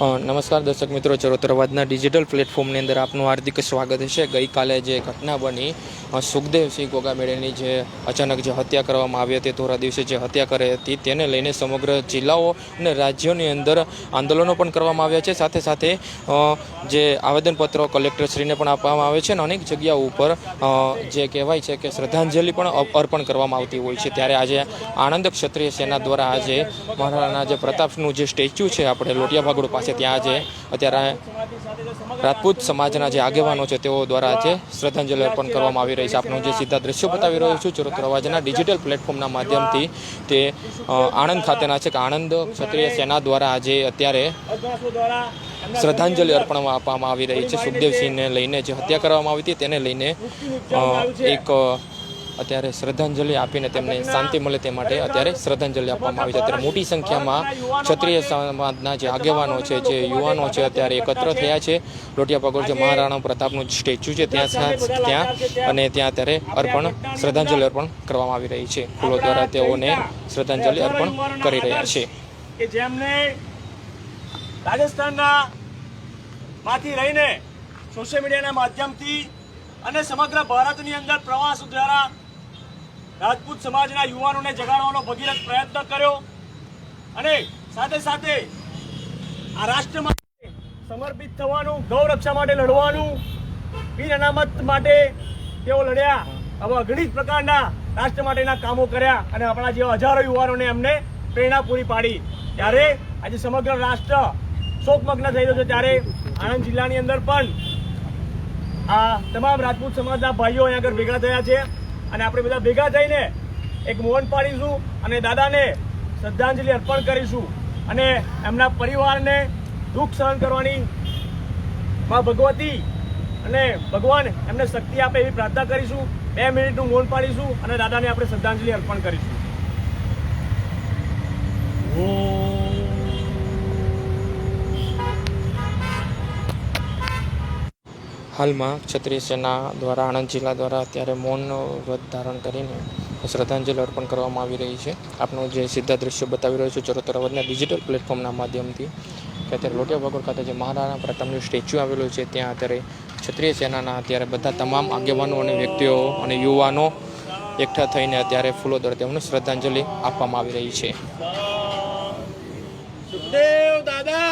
નમસ્કાર દર્શક મિત્રો ચરોતરવાદના ડિજિટલ પ્લેટફોર્મની અંદર આપનું હાર્દિક સ્વાગત છે. ગઈકાલે જે ઘટના બની સુખદેવસિંહ ગોગામેળેની જે અચાનક જે હત્યા કરવામાં આવી હતી ધોરા દિવસે જે હત્યા કરી હતી, તેને લઈને સમગ્ર જિલ્લાઓ અને રાજ્યોની અંદર આંદોલનો પણ કરવામાં આવ્યા છે. સાથે સાથે જે આવેદનપત્રો કલેક્ટરશ્રીને પણ આપવામાં આવે છે અને અનેક જગ્યાઓ ઉપર જે કહેવાય છે કે શ્રદ્ધાંજલિ પણ અર્પણ કરવામાં આવતી હોય છે. ત્યારે આજે આણંદ ક્ષત્રિય સેના દ્વારા આજે મહારાણા જે પ્રતાપનું જે સ્ટેચ્યુ છે, આપણે લોટિયા ભાગોડ પાસે ત્યાં જે અત્યારે રાજપૂત સમાજના જે આગેવાનો છે, તેઓ દ્વારા આજે શ્રદ્ધાંજલિ અર્પણ કરવામાં આવી રહી છે. આપનું જે સીધા દ્રશ્યો બતાવી રહ્યો છું, ચરોતર અવાજના ડિજિટલ પ્લેટફોર્મના માધ્યમથી તે આણંદ ખાતેના છે કે આણંદ ક્ષત્રિય સેના દ્વારા આજે અત્યારે શ્રદ્ધાંજલિ અર્પણ આપવામાં આવી રહી છે. સુખદેવસિંહને લઈને જે હત્યા કરવામાં આવી હતી, તેને લઈને એક અત્યારે શ્રદ્ધાંજલિ આપીને તેમને શાંતિ મળે તે માટે અત્યારે શ્રદ્ધાંજલિ આપવામાં આવી છે. અત્યારે મોટી સંખ્યામાં ક્ષત્રિય સમાજના જે આગેવાનો છે જે યુવાનો છે અત્યારે એકત્ર થયા છે. લોટિયા પગોળ જે મહારાણા પ્રતાપનું સ્ટેચ્યુ છે ત્યાં ત્યાં અને ત્યાં અત્યારે અર્પણ શ્રદ્ધાંજલિ અર્પણ કરવામાં આવી રહી છે. ફૂલો દ્વારા તેઓને શ્રદ્ધાંજલિ અર્પણ કરી રહ્યા છે. કે જેમને રાજસ્થાનના માંથી રહીને સોશિયલ મીડિયાના માધ્યમથી અને સમગ્ર ભારતની અંદર પ્રવાસ દ્વારા રાજપૂત સમાજના યુવાનોને જગાડવાનો ભગીરથ પ્રયત્ન કર્યો અને સાથે સાથે આ રાષ્ટ્ર માટે સમર્પિત થવાનું ગૌ રક્ષા માટે લડવાનું, વીર અનામત માટે તેઓ લડ્યા, આવા અગણિત પ્રકારના રાષ્ટ્ર માટેના કામો કર્યા અને આપણા જેવા હજારો યુવાનોને એમને પ્રેરણા પૂરી પાડી. ત્યારે આજે સમગ્ર રાષ્ટ્ર શોકમગ્ન થઈ રહ્યો છે. ત્યારે આણંદ જિલ્લાની અંદર પણ આ તમામ રાજપૂત સમાજના ભાઈઓ અહીંયા આગળ ભેગા થયા છે. અને આપણે બધા ભેગા થઈને એક મૌન પાડીશું અને દાદાને શ્રદ્ધાંજલિ અર્પણ કરીશું અને એમના પરિવારને દુઃખ સહન કરવાની માં ભગવતી અને ભગવાન એમને શક્તિ આપે એવી પ્રાર્થના કરીશું. બે મિનિટનું મૌન પાડીશું અને દાદાને આપણે શ્રદ્ધાંજલિ અર્પણ કરીશું. હાલમાં ક્ષત્રિય સેના દ્વારા, આણંદ જિલ્લા દ્વારા અત્યારે મૌન વ્રત ધારણ કરીને શ્રદ્ધાંજલિ અર્પણ કરવામાં આવી રહી છે. આપનું જે સીધા દ્રશ્યો બતાવી રહ્યો છું, ચરોતર અવધના ડિજિટલ પ્લેટફોર્મના માધ્યમથી. કે અત્યારે લોટિયા વાગોર ખાતે જે મહારાણા પ્રતાપનું સ્ટેચ્યુ આવેલું છે, ત્યાં અત્યારે ક્ષત્રિય સેનાના અત્યારે બધા તમામ આગેવાનો અને વ્યક્તિઓ અને યુવાનો એકઠા થઈને અત્યારે ફૂલો દ્વારા તેમને શ્રદ્ધાંજલિ આપવામાં આવી રહી છે. દાદા!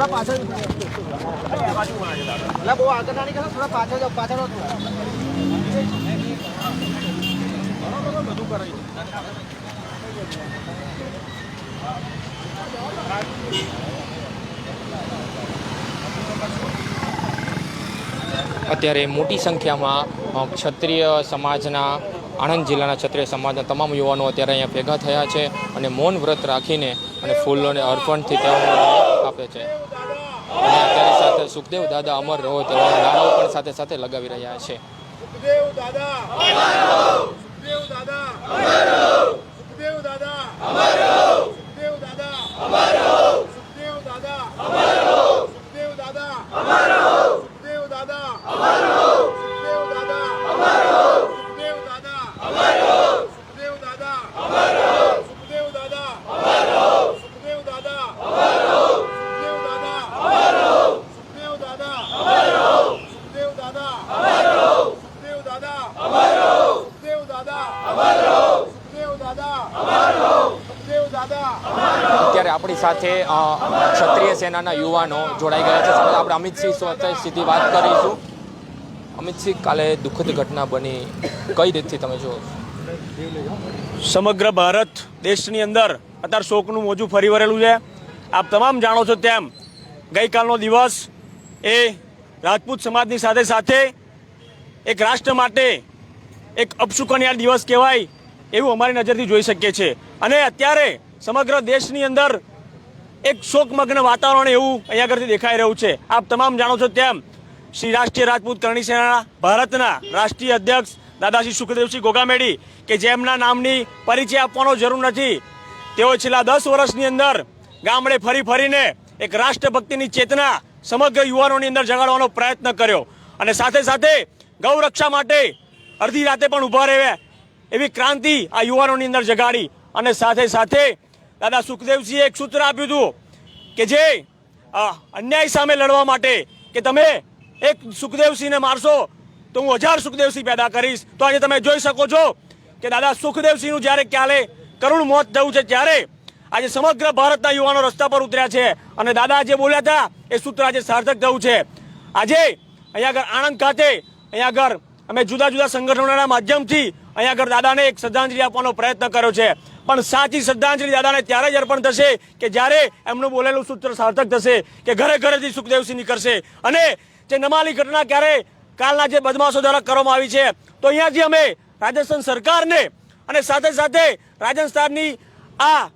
થોડા પાછળ એટલે બહુ આગળ ના નીકળે થોડા પાછળ જાઓ પાછળ જાઓ. અત્યારે મોટી સંખ્યામાં ક્ષત્રિય સમાજના, આણંદ જિલ્લાના ક્ષત્રિય સમાજના તમામ યુવાનો અત્યારે અહીંયા ભેગા થયા છે અને મૌન વ્રત રાખીને અને ફૂલોને અર્પણથી તેઓને આપે છે. અને તેની સાથે સુખદેવ દાદા અમર રહો તેવા નારાઓ પણ સાથે સાથે લગાવી રહ્યા છે. સુખદેવ દાદા. સુખદેવ દાદા. સુખદેવ દાદા. સુખદેવ દાદા. સુખદેવ અત્યારે આપણી સાથે ક્ષત્રિય સેનાના યુવાનો જોડાઈ ગયા છે. સાથે આપણે અમિતસિંહ સાથે સીધી વાત કરીશું. અમિતસિંહ કાલે દુઃખદ ઘટના બની. કઈ રીતથી તમે જો સમગ્ર ભારત દેશની અંદર અત્યારે શોકનું મોજું ફરી વળેલું છે. આપ તમામ જાણો છો તેમ ગઈકાલનો દિવસ એ રાજપૂત સમાજની સાથે સાથે એક રાષ્ટ્ર માટે એક અપશુકનિયાળ દિવસ કહેવાય એવું અમારી નજરથી જોઈ શકીએ છીએ. અને અત્યારે સમગ્ર દેશની અંદર એક શોકમગ્ન વાતાવરણ એવું અહીંયા આગળથી દેખાઈ રહ્યું છે. આપ તમામ જાણો છો તેમ શ્રી રાષ્ટ્રીય રાજપૂત કરણી સેના ભારતના રાષ્ટ્રીય અધ્યક્ષ દાદાશ્રી સુખદેવસિંહ ગોગામેડી કે જેમના નામની પરિચય આપવાનો જરૂર નથી. તેઓ છેલ્લા દસ વર્ષની અંદર ગામડે ફરી ફરીને એક રાષ્ટ્રભક્તિની ચેતના સમગ્ર યુવાનોની અંદર જગાડવાનો પ્રયત્ન કર્યો અને સાથે સાથે ગૌરક્ષા માટે અડધી રાતે પણ ઊભા રહેવા એવી ક્રાંતિ આ યુવાનોની અંદર જગાડી અને સાથે સાથે દાદા સુખદેવજીએ એક સૂત્ર આપ્યું હતું કે જે અન્યાય સામે લડવા માટે કે તમે એક સુખદેવસિંહને મારશો તો હું હજાર સુખદેવસિંહ પેદા કરીશ. તો આજે તમે જોઈ શકો છો કે દાદા સુખદેવસિંહનું જ્યારે ક્યારે કરુણ મોત થયું છે ત્યારે આજે સમગ્ર ભારતના યુવાનો રસ્તા પર ઉતર્યા છે અને દાદા જે બોલ્યા હતા એ સૂત્ર આજે સાર્થક થયું છે. આજે અહીંયા આગળ આણંદ ખાતે અહીંયા આગળ અમે જુદા જુદા સંગઠનોના માધ્યમથી અહીંયા આગળ દાદાને એક શ્રદ્ધાંજલિ આપવાનો પ્રયત્ન કર્યો છે. પણ સાચી શ્રદ્ધાંજલિ દાદાને ત્યારે જ અર્પણ થશે કે જ્યારે એમનું બોલેલું સૂત્ર સાર્થક થશે કે ઘરે ઘરેથી સુખદેવસિંહ નીકળશે અને જે નમાલી ઘટના ક્યારે કાલના જે બદમાશો દ્વારા કરવામાં આવી છે, તો અહીંયાથી અમે રાજસ્થાન સરકારને અને સાથે સાથે રાજસ્થાનની આ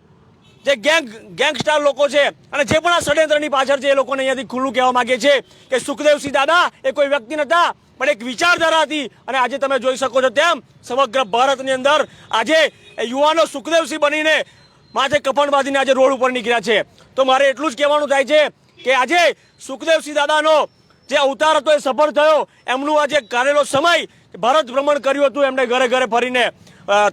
જે ગેંગ, ગેંગસ્ટાર લોકો છે અને જે પણ આ ષડયંત્રની પાછળ છે એ લોકોને અહીંયાથી ખુલ્લું કહેવા માંગે છે કે સુખદેવસિંહ દાદા એ કોઈ વ્યક્તિ નતા પણ એક વિચારધારા હતી. અને આજે તમે જોઈ શકો છો તેમ સમગ્ર ભારતની અંદર આજે યુવાનો સુખદેવસિંહ બનીને માથે કફણ બાંધીને આજે રોડ ઉપર નીકળ્યા છે. તો મારે એટલું જ કહેવાનું થાય છે કે આજે સુખદેવસિંહ દાદાનો જે અવતાર હતો એ સફળ થયો. એમનું આજે કરેલો સમય ભારત ભ્રમણ કર્યું હતું. એમને ઘરે ઘરે ફરીને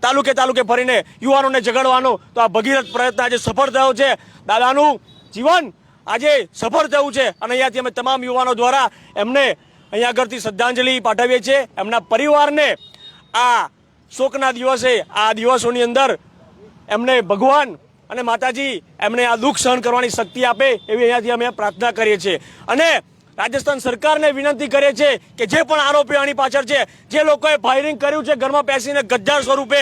તાલુકે તાલુકે ફરીને યુવાનોને જગાડવાનો. તો આ ભગીરથ પ્રયત્ન આજે સફળ થયો છે. દાદાનું જીવન આજે સફળ થયું છે. અને અહીંયાથી અમે તમામ યુવાનો દ્વારા એમને અહીંયા આગળથી શ્રદ્ધાંજલિ પાઠવીએ છીએ. એમના પરિવારને આ શોકના દિવસે, આ દિવસોની અંદર એમને ભગવાન અને માતાજી એમને આ દુઃખ સહન કરવાની શક્તિ આપે એવી અહીંયાથી અમે પ્રાર્થના કરીએ છીએ. અને રાજસ્થાન સરકારને વિનંતી કરીએ છીએ કે જે પણ આરોપીઓ આની પાછળ છે, જે લોકોએ ફાયરિંગ કર્યું છે, ઘરમાં બેસીને ગજ્જાર સ્વરૂપે,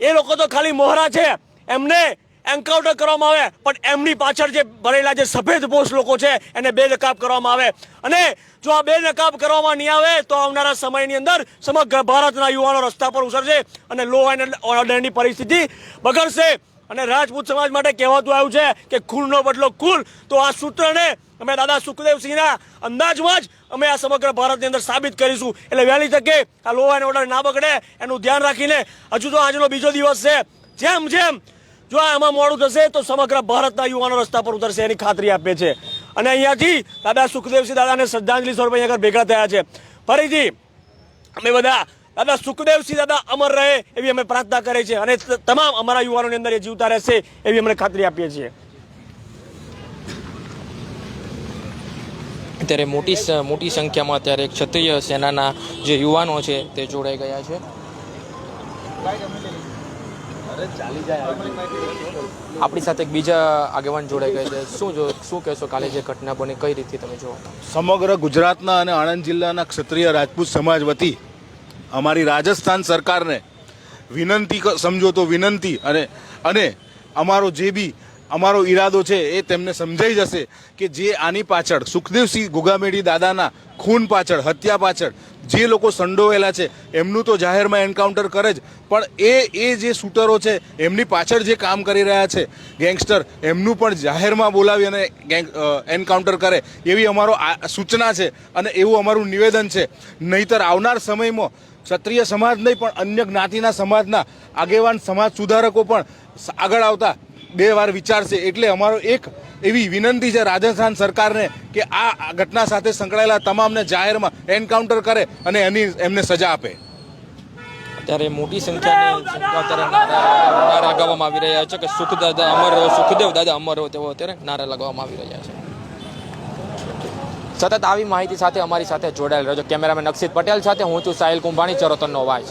એ લોકો તો ખાલી મોહરા છે. એમને એન્કાઉન્ટર કરવામાં આવે, પણ એમની પાછળ જે ભરેલા જે સફેદ પોષ લોકો છે, એને બેનકાબ કરવામાં આવે. અને જો આ બેનકાબ કરવામાં નહીં આવે, તો આવનારા સમયની અંદર સમગ્ર ભારતના યુવાનો રસ્તા પર ઉતરશે અને લો એન્ડ ઓર્ડરની પરિસ્થિતિ બગડશે. અને રાજપૂત સમાજ માટે કહેવાતું આવ્યું છે કે ખૂનનો બદલો કુલ તો આ સૂત્રને અમે દાદા સુખદેવસિંહના અંદાજમાં જ અમે આ સમગ્ર ભારતની અંદર સાબિત કરીશું. એટલે વહેલી તકે આ લો એન્ડ ઓર્ડર ના બગડે, એનું ધ્યાન રાખીને હજુ તો આજનો બીજો દિવસ છે. જેમ જેમ જો આમાં મોડું થશે તો સમગ્ર ભારતના યુવાનો રસ્તા પર ઉતરશે એની ખાતરી આપે છે. અને અહીંયાથી દાદા સુખદેવસિંહ દાદાને શ્રદ્ધાંજલિ સ્વરૂપે અહીંયા ભેગા થયા છે. ફરીથી અમે બધા દાદા સુખદેવસિંહ દાદા અમર રહે એવી અમે પ્રાર્થના કરીએ છીએ અને તમામ અમારા યુવાનોની અંદર એ જીવતા રહેશે એવી અમને ખાતરી આપીએ છીએ. અત્યારે મોટી મોટી સંખ્યામાં અત્યારે ક્ષત્રિય સેનાના જે યુવાનો છે તે જોડાઈ ગયા છે. આપણી સાથે એક બીજા આગેવાન જોડાઈ ગયા છે. શું જો શું કહેશો કાલે જે ઘટના બની કઈ રીતે તમે જુઓ? સમગ્ર ગુજરાતના અને આણંદ જિલ્લાના ક્ષત્રિય રાજપૂત સમાજ વતી અમારી રાજસ્થાન સરકારને વિનંતી સમજો તો વિનંતી અને અને અમારો જે બી અમારો ઈરાદો છે એ તેમને સમજાઈ જશે કે જે આની પાછળ સુખદેવસિંહ ગુગામેડી દાદાના ખૂન પાછળ, હત્યા પાછળ જે લોકો સંડોવેલા છે, એમનું તો જાહેરમાં એન્કાઉન્ટર કરે જ. પણ એ એ જે શૂટરો છે, એમની પાછળ જે કામ કરી રહ્યા છે, ગેંગસ્ટર, એમનું પણ જાહેરમાં બોલાવી અને ગેંગ એન્કાઉન્ટર કરે એવી અમારો સૂચના છે અને એવું અમારું નિવેદન છે. નહીતર આવનાર સમયમાં ક્ષત્રિય સમાજ નહીં, પણ અન્ય જ્ઞાતિના સમાજના આગેવાન સમાજ સુધારકો પણ આગળ આવતા બે વાર વિચારશે એટલે અમારો એક એવી વિનંતી છે રાજસ્થાન સરકારને કે આ ઘટના સાથે સંકળાયેલા તમામને જાહેરમાં એન્કાઉન્ટર કરે અને એની એમને સજા આપે. અત્યારે મોટી સંખ્યાની નારા લગાવવામાં આવી રહ્યા છે કે સુખ દાદા અમર રહો, સુખદેવ દાદા અમર રહો તેવો અત્યારે નારા લગાવવામાં આવી રહ્યા છે. સતત આવી માહિતી સાથે અમારી સાથે જોડાયેલ રહેજો. કેમેરામેન અક્ષિત પટેલ સાથે હું છું સાહિલ કુંભાણી, ચરોતરનો અવાજ.